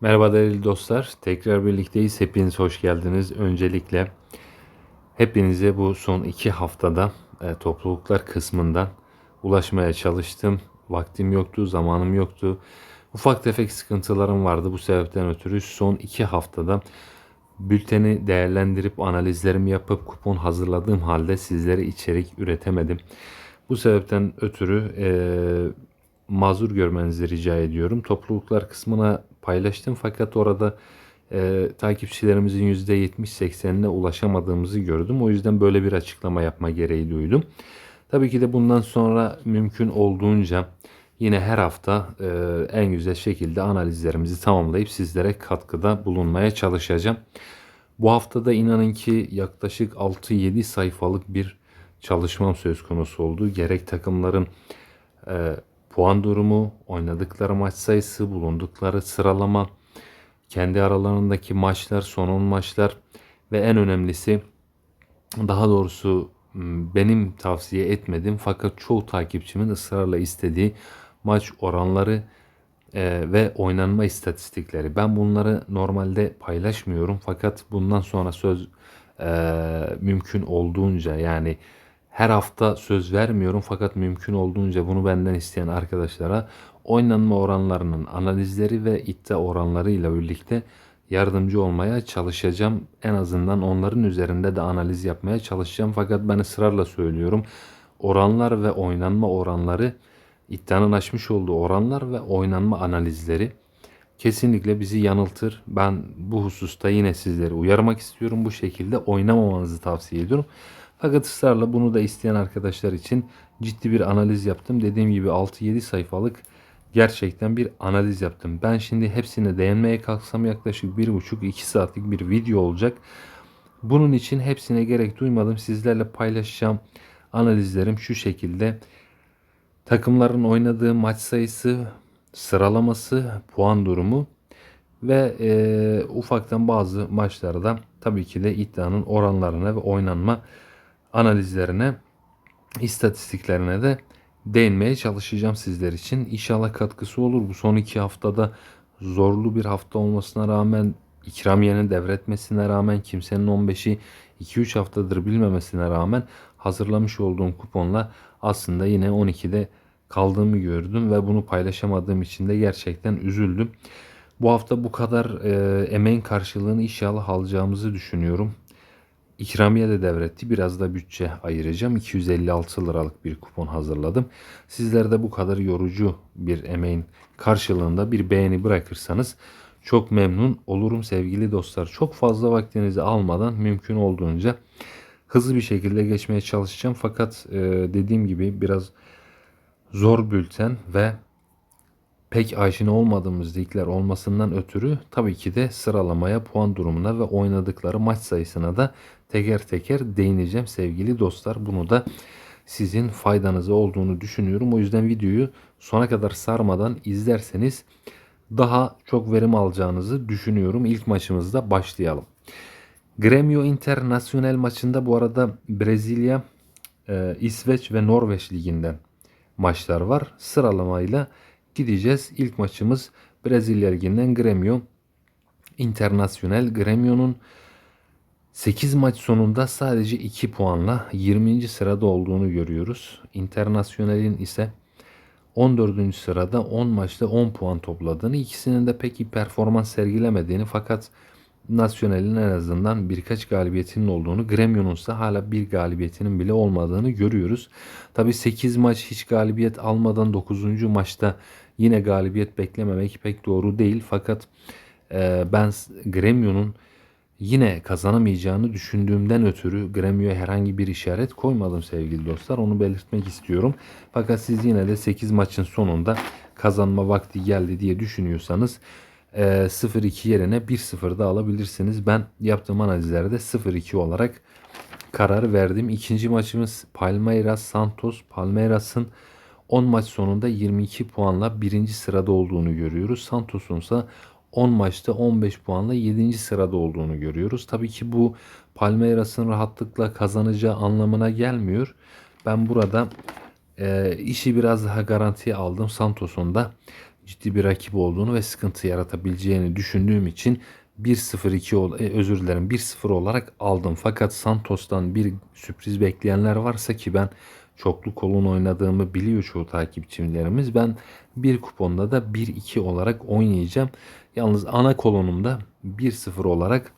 Merhaba değerli dostlar. Tekrar birlikteyiz. Hepiniz hoş geldiniz. Öncelikle hepinize bu son iki haftada e, topluluklar kısmından ulaşmaya çalıştım. Vaktim yoktu, zamanım yoktu. Ufak tefek sıkıntılarım vardı. Bu sebepten ötürü son iki haftada bülteni değerlendirip analizlerimi yapıp kupon hazırladığım halde sizlere içerik üretemedim. Bu sebepten ötürü e, mazur görmenizi rica ediyorum. Topluluklar kısmına paylaştım fakat orada e, takipçilerimizin %70-80'ine ulaşamadığımızı gördüm. O yüzden böyle bir açıklama yapma gereği duydum. Tabii ki de bundan sonra mümkün olduğunca yine her hafta e, en güzel şekilde analizlerimizi tamamlayıp sizlere katkıda bulunmaya çalışacağım. Bu haftada inanın ki yaklaşık 6-7 sayfalık bir çalışmam söz konusu oldu. Gerek takımların e, puan durumu, oynadıkları maç sayısı, bulundukları sıralama, kendi aralarındaki maçlar, son 10 maçlar ve en önemlisi daha doğrusu benim tavsiye etmedim fakat çoğu takipçimin ısrarla istediği maç oranları e, ve oynanma istatistikleri. Ben bunları normalde paylaşmıyorum fakat bundan sonra söz e, mümkün olduğunca yani her hafta söz vermiyorum fakat mümkün olduğunca bunu benden isteyen arkadaşlara oynanma oranlarının analizleri ve iddia oranlarıyla birlikte yardımcı olmaya çalışacağım. En azından onların üzerinde de analiz yapmaya çalışacağım. Fakat ben ısrarla söylüyorum. Oranlar ve oynanma oranları iddianın açmış olduğu oranlar ve oynanma analizleri kesinlikle bizi yanıltır. Ben bu hususta yine sizleri uyarmak istiyorum. Bu şekilde oynamamanızı tavsiye ediyorum. Fakat ısrarla bunu da isteyen arkadaşlar için ciddi bir analiz yaptım. Dediğim gibi 6-7 sayfalık gerçekten bir analiz yaptım. Ben şimdi hepsine değinmeye kalksam yaklaşık 1,5-2 saatlik bir video olacak. Bunun için hepsine gerek duymadım. Sizlerle paylaşacağım analizlerim şu şekilde. Takımların oynadığı maç sayısı, sıralaması, puan durumu ve e, ufaktan bazı maçlarda tabii ki de iddianın oranlarına ve oynanma analizlerine, istatistiklerine de değinmeye çalışacağım sizler için. İnşallah katkısı olur. Bu son iki haftada zorlu bir hafta olmasına rağmen ikramiyenin devretmesine rağmen kimsenin 15'i 2-3 haftadır bilmemesine rağmen hazırlamış olduğum kuponla aslında yine 12'de kaldığımı gördüm ve bunu paylaşamadığım için de gerçekten üzüldüm. Bu hafta bu kadar e, emeğin karşılığını inşallah alacağımızı düşünüyorum. İkramiye de devretti. Biraz da bütçe ayıracağım. 256 liralık bir kupon hazırladım. Sizler de bu kadar yorucu bir emeğin karşılığında bir beğeni bırakırsanız çok memnun olurum sevgili dostlar. Çok fazla vaktinizi almadan mümkün olduğunca hızlı bir şekilde geçmeye çalışacağım. Fakat e, dediğim gibi biraz zor bülten ve pek aşina olmadığımız ligler olmasından ötürü tabii ki de sıralamaya, puan durumuna ve oynadıkları maç sayısına da teker teker değineceğim sevgili dostlar. Bunu da sizin faydanıza olduğunu düşünüyorum. O yüzden videoyu sona kadar sarmadan izlerseniz daha çok verim alacağınızı düşünüyorum. İlk maçımızda başlayalım. Gremio Internacional maçında bu arada Brezilya, e, İsveç ve Norveç liginden maçlar var. Sıralamayla gideceğiz. İlk maçımız Brezilya liginden Gremio Internacional. Gremio'nun 8 maç sonunda sadece 2 puanla 20. sırada olduğunu görüyoruz. International'in ise 14. sırada 10 maçta 10 puan topladığını, ikisinin de pek iyi performans sergilemediğini fakat Nacional'in en azından birkaç galibiyetinin olduğunu, Gremio'nun ise hala bir galibiyetinin bile olmadığını görüyoruz. Tabi 8 maç hiç galibiyet almadan 9. maçta yine galibiyet beklememek pek doğru değil. Fakat e, ben Gremio'nun yine kazanamayacağını düşündüğümden ötürü Gremio'ya herhangi bir işaret koymadım sevgili dostlar. Onu belirtmek istiyorum. Fakat siz yine de 8 maçın sonunda kazanma vakti geldi diye düşünüyorsanız 0-2 yerine 1-0 da alabilirsiniz. Ben yaptığım analizlerde 0-2 olarak karar verdim. İkinci maçımız Palmeiras Santos. Palmeiras'ın 10 maç sonunda 22 puanla birinci sırada olduğunu görüyoruz. Santos'un ise 10 maçta 15 puanla 7. sırada olduğunu görüyoruz. Tabii ki bu Palmeiras'ın rahatlıkla kazanacağı anlamına gelmiyor. Ben burada e, işi biraz daha garantiye aldım. Santos'un da ciddi bir rakip olduğunu ve sıkıntı yaratabileceğini düşündüğüm için 1-0-2 ol- e, özür dilerim 1-0 olarak aldım. Fakat Santos'tan bir sürpriz bekleyenler varsa ki ben çoklu kolun oynadığımı biliyor çoğu takipçilerimiz. Ben bir kuponda da 1-2 olarak oynayacağım. Yalnız ana kolonumda 1-0 olarak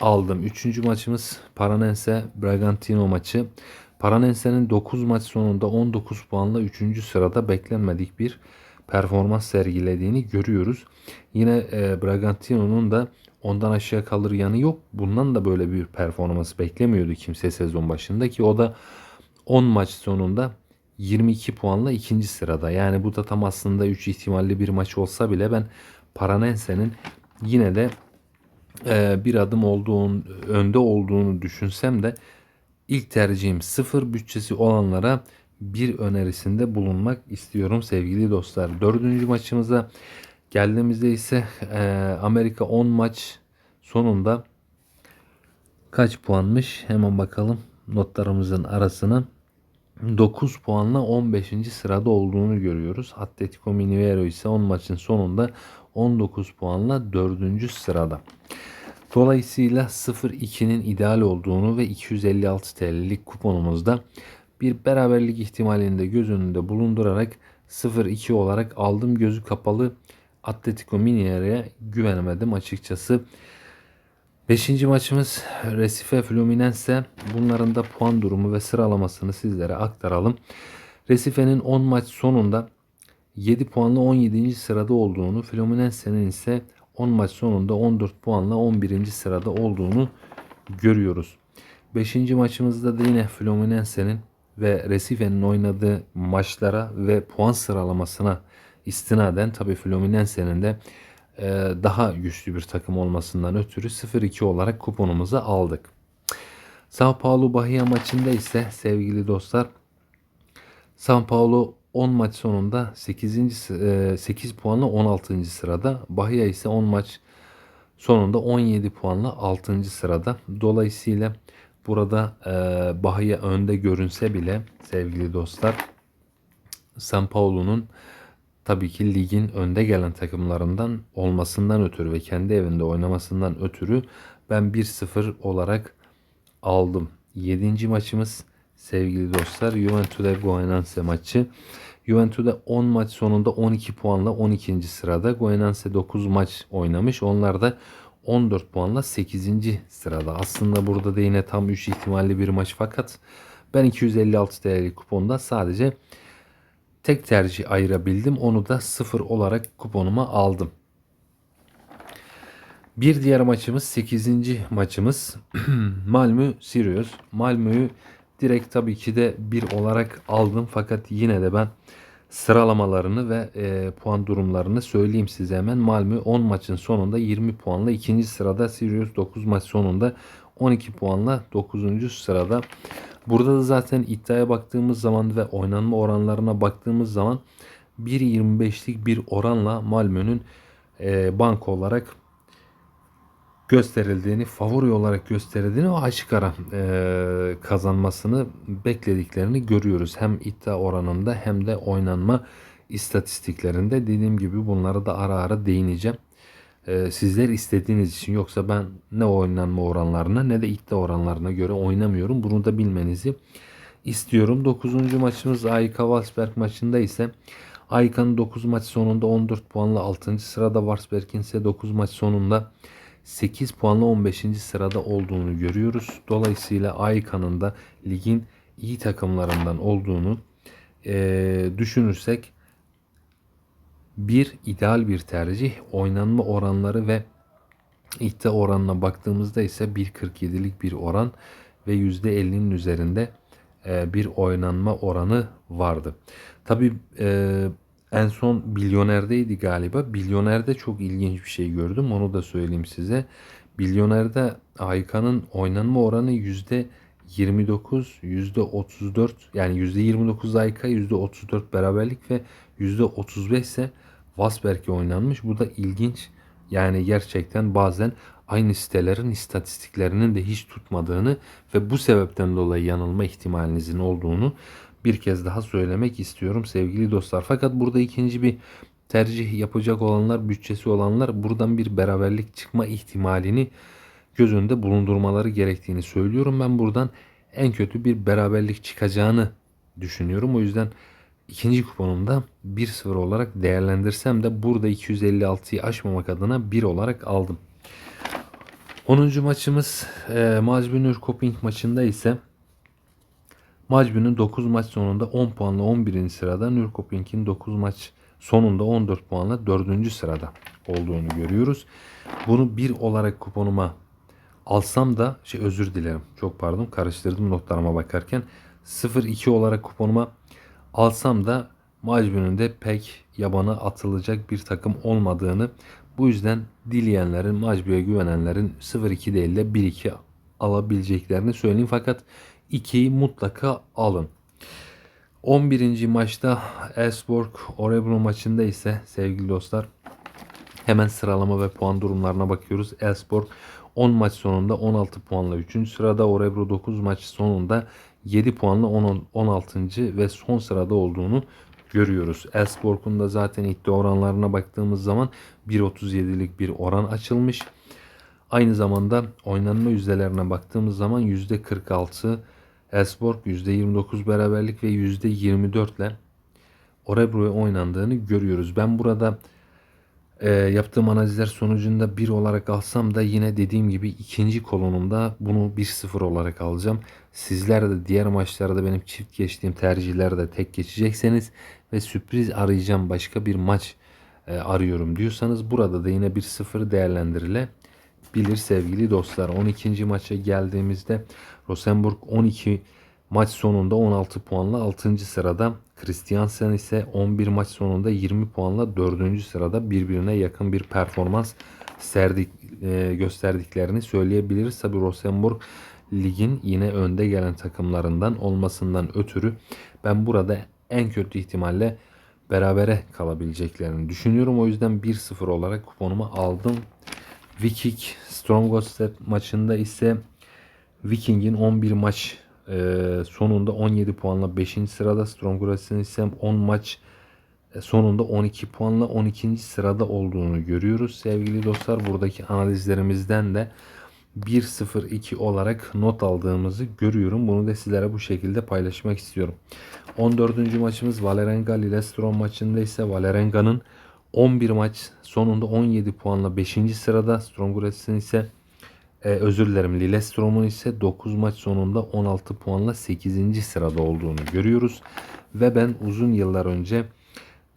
aldım. Üçüncü maçımız Paranense Bragantino maçı. Paranense'nin 9 maç sonunda 19 puanla 3. sırada beklenmedik bir performans sergilediğini görüyoruz. Yine e, Bragantino'nun da ondan aşağı kalır yanı yok. Bundan da böyle bir performans beklemiyordu kimse sezon başında ki o da 10 maç sonunda 22 puanla ikinci sırada. Yani bu da tam aslında 3 ihtimalli bir maç olsa bile ben Paranense'nin yine de e, bir adım olduğun önde olduğunu düşünsem de ilk tercihim sıfır bütçesi olanlara bir önerisinde bulunmak istiyorum sevgili dostlar. Dördüncü maçımıza geldiğimizde ise e, Amerika 10 maç sonunda kaç puanmış hemen bakalım notlarımızın arasına 9 puanla 15. sırada olduğunu görüyoruz. Atletico Mineiro ise 10 maçın sonunda 19 puanla 4. sırada. Dolayısıyla 0-2'nin ideal olduğunu ve 256 TL'lik kuponumuzda bir beraberlik ihtimalini de göz önünde bulundurarak 0-2 olarak aldım gözü kapalı Atletico Mineiro'ya güvenemedim açıkçası. Beşinci maçımız Recife Fluminense. Bunların da puan durumu ve sıralamasını sizlere aktaralım. Recife'nin 10 maç sonunda 7 puanla 17. sırada olduğunu, Fluminense'nin ise 10 maç sonunda 14 puanla 11. sırada olduğunu görüyoruz. 5. maçımızda da yine Fluminense'nin ve Recife'nin oynadığı maçlara ve puan sıralamasına istinaden tabii Fluminense'nin de e, daha güçlü bir takım olmasından ötürü 0-2 olarak kuponumuzu aldık. Sao Paulo Bahia maçında ise sevgili dostlar Sao Paulo 10 maç sonunda 8. sı- e, 8 puanla 16. sırada. Bahia ise 10 maç sonunda 17 puanla 6. sırada. Dolayısıyla burada e, Bahia önde görünse bile sevgili dostlar San Paulo'nun tabii ki ligin önde gelen takımlarından olmasından ötürü ve kendi evinde oynamasından ötürü ben 1-0 olarak aldım. 7. maçımız sevgili dostlar Juventus Goenanse maçı. Juventus 10 maç sonunda 12 puanla 12. sırada. Goenanse 9 maç oynamış. Onlar da 14 puanla 8. sırada. Aslında burada da yine tam 3 ihtimalli bir maç fakat ben 256 TL'lik kuponda sadece tek tercih ayırabildim. Onu da 0 olarak kuponuma aldım. Bir diğer maçımız 8. maçımız Malmö Sirius. Malmö'yü direkt tabii ki de bir olarak aldım fakat yine de ben sıralamalarını ve e, puan durumlarını söyleyeyim size hemen. Malmö 10 maçın sonunda 20 puanla 2. sırada. Sirius 9 maç sonunda 12 puanla 9. sırada. Burada da zaten iddiaya baktığımız zaman ve oynanma oranlarına baktığımız zaman 1.25'lik bir oranla Malmö'nün e, banko olarak gösterildiğini, favori olarak gösterildiğini ve açık ara e, kazanmasını beklediklerini görüyoruz. Hem iddia oranında hem de oynanma istatistiklerinde dediğim gibi bunlara da ara ara değineceğim. E, sizler istediğiniz için yoksa ben ne oynanma oranlarına ne de iddia oranlarına göre oynamıyorum. Bunu da bilmenizi istiyorum. 9. maçımız AYK Wolfsberg maçında ise AYK'nın 9 maç sonunda 14 puanla 6. sırada Wolfsberg'in ise 9 maç sonunda 8 puanla 15. sırada olduğunu görüyoruz. Dolayısıyla AYK'nın da ligin iyi takımlarından olduğunu eee, düşünürsek bir ideal bir tercih. Oynanma oranları ve iddia oranına baktığımızda ise 1.47'lik bir oran ve %50'nin üzerinde e, bir oynanma oranı vardı. Tabi en son Bilyoner'deydi galiba. Bilyoner'de çok ilginç bir şey gördüm. Onu da söyleyeyim size. Bilyoner'de Aykan'ın oynanma oranı yüzde 29, yüzde 34 yani yüzde 29 Ayka, yüzde 34 beraberlik ve yüzde 35 ise Vasberg'e oynanmış. Bu da ilginç. Yani gerçekten bazen aynı sitelerin istatistiklerinin de hiç tutmadığını ve bu sebepten dolayı yanılma ihtimalinizin olduğunu bir kez daha söylemek istiyorum sevgili dostlar. Fakat burada ikinci bir tercih yapacak olanlar, bütçesi olanlar buradan bir beraberlik çıkma ihtimalini göz önünde bulundurmaları gerektiğini söylüyorum. Ben buradan en kötü bir beraberlik çıkacağını düşünüyorum. O yüzden ikinci kuponumda 1-0 olarak değerlendirsem de burada 256'yı aşmamak adına 1 olarak aldım. 10. maçımız e, Macbunur Koping maçında ise Macbun'un 9 maç sonunda 10 puanla 11. sırada, Nürkoping'in 9 maç sonunda 14 puanla 4. sırada olduğunu görüyoruz. Bunu 1 olarak kuponuma alsam da şey özür dilerim. Çok pardon karıştırdım notlarıma bakarken. 0-2 olarak kuponuma alsam da Macbun'un de pek yabana atılacak bir takım olmadığını bu yüzden dileyenlerin, Macbu'ya güvenenlerin 0-2 değil de 1-2 alabileceklerini söyleyeyim. Fakat 2'yi mutlaka alın. 11. maçta Esborg Orebro maçında ise sevgili dostlar hemen sıralama ve puan durumlarına bakıyoruz. Esborg 10 maç sonunda 16 puanla 3. sırada. Orebro 9 maç sonunda 7 puanla 10, 16. ve son sırada olduğunu görüyoruz. Elfsborg'un da zaten iddia oranlarına baktığımız zaman 1.37'lik bir oran açılmış. Aynı zamanda oynanma yüzdelerine baktığımız zaman %46 Elfsborg %29 beraberlik ve %24 ile Orebro'ya oynandığını görüyoruz. Ben burada e, yaptığım analizler sonucunda 1 olarak alsam da yine dediğim gibi ikinci kolonumda bunu 1-0 olarak alacağım. Sizler de diğer maçlarda benim çift geçtiğim tercihlerde tek geçecekseniz ve sürpriz arayacağım başka bir maç e, arıyorum diyorsanız burada da yine 1-0 değerlendirilebilir sevgili dostlar. 12. maça geldiğimizde Rosenborg 12 maç sonunda 16 puanla 6. sırada. Christiansen ise 11 maç sonunda 20 puanla 4. sırada birbirine yakın bir performans serdik, e, gösterdiklerini söyleyebiliriz. Tabi Rosenborg ligin yine önde gelen takımlarından olmasından ötürü ben burada en kötü ihtimalle berabere kalabileceklerini düşünüyorum. O yüzden 1-0 olarak kuponumu aldım. Viking Strongholstedt maçında ise Viking'in 11 maç e, sonunda 17 puanla 5. sırada Strongholstedt'in ise 10 maç e, sonunda 12 puanla 12. sırada olduğunu görüyoruz. Sevgili dostlar buradaki analizlerimizden de 1-0-2 olarak not aldığımızı görüyorum. Bunu da sizlere bu şekilde paylaşmak istiyorum. 14. maçımız Valerenga Lillestrøm maçında ise Valerenga'nın 11 maç sonunda 17 puanla 5. sırada Strongurets'in ise e, özür dilerim Lillestrøm'un ise 9 maç sonunda 16 puanla 8. sırada olduğunu görüyoruz. Ve ben uzun yıllar önce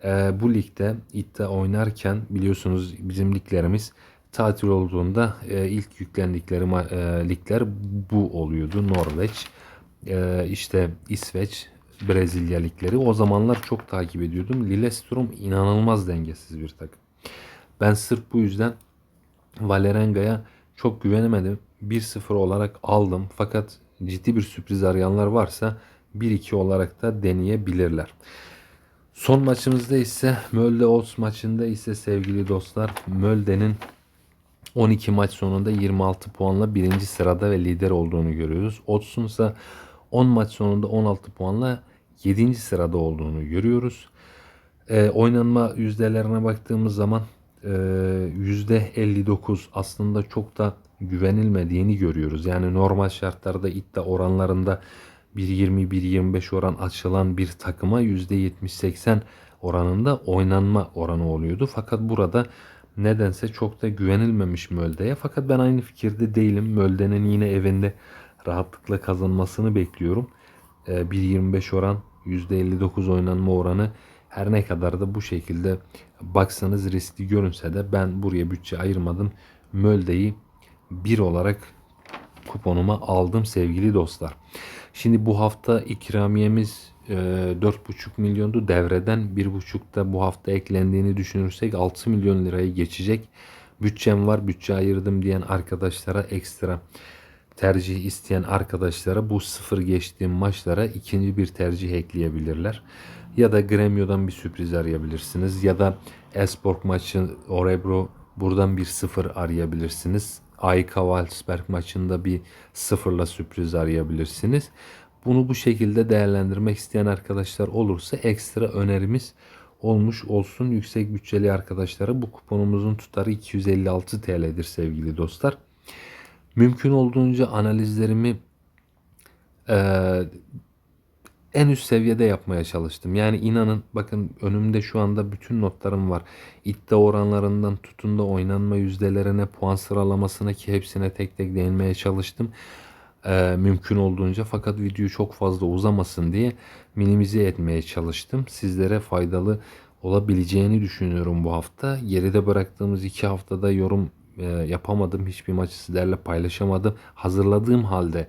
e, bu ligde iddia oynarken biliyorsunuz bizim liglerimiz tatil olduğunda e, ilk yüklendikleri e, ligler bu oluyordu. Norveç, e, işte İsveç, Brezilya ligleri. O zamanlar çok takip ediyordum. Lillestrøm inanılmaz dengesiz bir takım. Ben sırf bu yüzden Valerenga'ya çok güvenemedim. 1-0 olarak aldım. Fakat ciddi bir sürpriz arayanlar varsa 1-2 olarak da deneyebilirler. Son maçımızda ise Mölde Ols maçında ise sevgili dostlar Mölde'nin 12 maç sonunda 26 puanla birinci sırada ve lider olduğunu görüyoruz. Ots'un ise 10 maç sonunda 16 puanla 7. sırada olduğunu görüyoruz. E, oynanma yüzdelerine baktığımız zaman e, %59 aslında çok da güvenilmediğini görüyoruz. Yani normal şartlarda iddia oranlarında 1.20-1.25 oran açılan bir takıma %70-80 oranında oynanma oranı oluyordu. Fakat burada nedense çok da güvenilmemiş Mölde'ye. Fakat ben aynı fikirde değilim. Mölde'nin yine evinde rahatlıkla kazanmasını bekliyorum. 1.25 ee, oran %59 oynanma oranı her ne kadar da bu şekilde baksanız riskli görünse de ben buraya bütçe ayırmadım. Mölde'yi 1 olarak kuponuma aldım sevgili dostlar. Şimdi bu hafta ikramiyemiz 4,5 e, milyondu. Devreden 1,5 da bu hafta eklendiğini düşünürsek 6 milyon liraya geçecek. Bütçem var, bütçe ayırdım diyen arkadaşlara ekstra tercih isteyen arkadaşlara bu sıfır geçtiğim maçlara ikinci bir tercih ekleyebilirler. Ya da Gremio'dan bir sürpriz arayabilirsiniz. Ya da Espork maçı Orebro buradan bir sıfır arayabilirsiniz. AYK Walsberg maçında bir sıfırla sürpriz arayabilirsiniz. Bunu bu şekilde değerlendirmek isteyen arkadaşlar olursa ekstra önerimiz olmuş olsun. Yüksek bütçeli arkadaşlara bu kuponumuzun tutarı 256 TL'dir sevgili dostlar. Mümkün olduğunca analizlerimi eee, en üst seviyede yapmaya çalıştım. Yani inanın bakın önümde şu anda bütün notlarım var. İddia oranlarından tutun da oynanma yüzdelerine, puan sıralamasına ki hepsine tek tek değinmeye çalıştım. Ee, mümkün olduğunca fakat video çok fazla uzamasın diye minimize etmeye çalıştım. Sizlere faydalı olabileceğini düşünüyorum bu hafta. Geride bıraktığımız iki haftada yorum e, yapamadım. Hiçbir maçı sizlerle paylaşamadım. Hazırladığım halde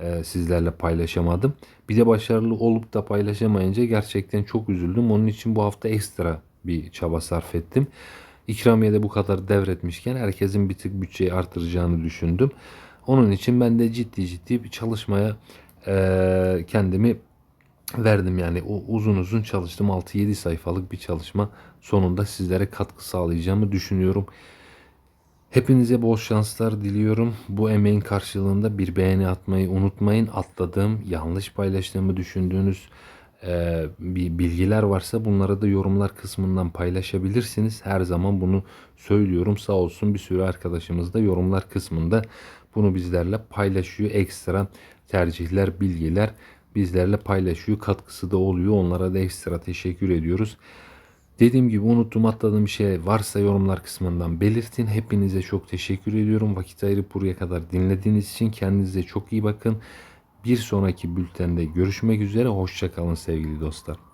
e, sizlerle paylaşamadım. Bir de başarılı olup da paylaşamayınca gerçekten çok üzüldüm. Onun için bu hafta ekstra bir çaba sarf ettim. İkramiye de bu kadar devretmişken herkesin bir tık bütçeyi artıracağını düşündüm. Onun için ben de ciddi ciddi bir çalışmaya e, kendimi verdim yani o uzun uzun çalıştım 6-7 sayfalık bir çalışma sonunda sizlere katkı sağlayacağımı düşünüyorum. Hepinize bol şanslar diliyorum. Bu emeğin karşılığında bir beğeni atmayı unutmayın. Atladığım, yanlış paylaştığımı düşündüğünüz e, bir bilgiler varsa bunları da yorumlar kısmından paylaşabilirsiniz. Her zaman bunu söylüyorum. Sağ olsun bir sürü arkadaşımız da yorumlar kısmında bunu bizlerle paylaşıyor. Ekstra tercihler, bilgiler bizlerle paylaşıyor. Katkısı da oluyor. Onlara da ekstra teşekkür ediyoruz. Dediğim gibi unuttuğum atladığım bir şey varsa yorumlar kısmından belirtin. Hepinize çok teşekkür ediyorum. Vakit ayırıp buraya kadar dinlediğiniz için kendinize çok iyi bakın. Bir sonraki bültende görüşmek üzere. Hoşçakalın sevgili dostlar.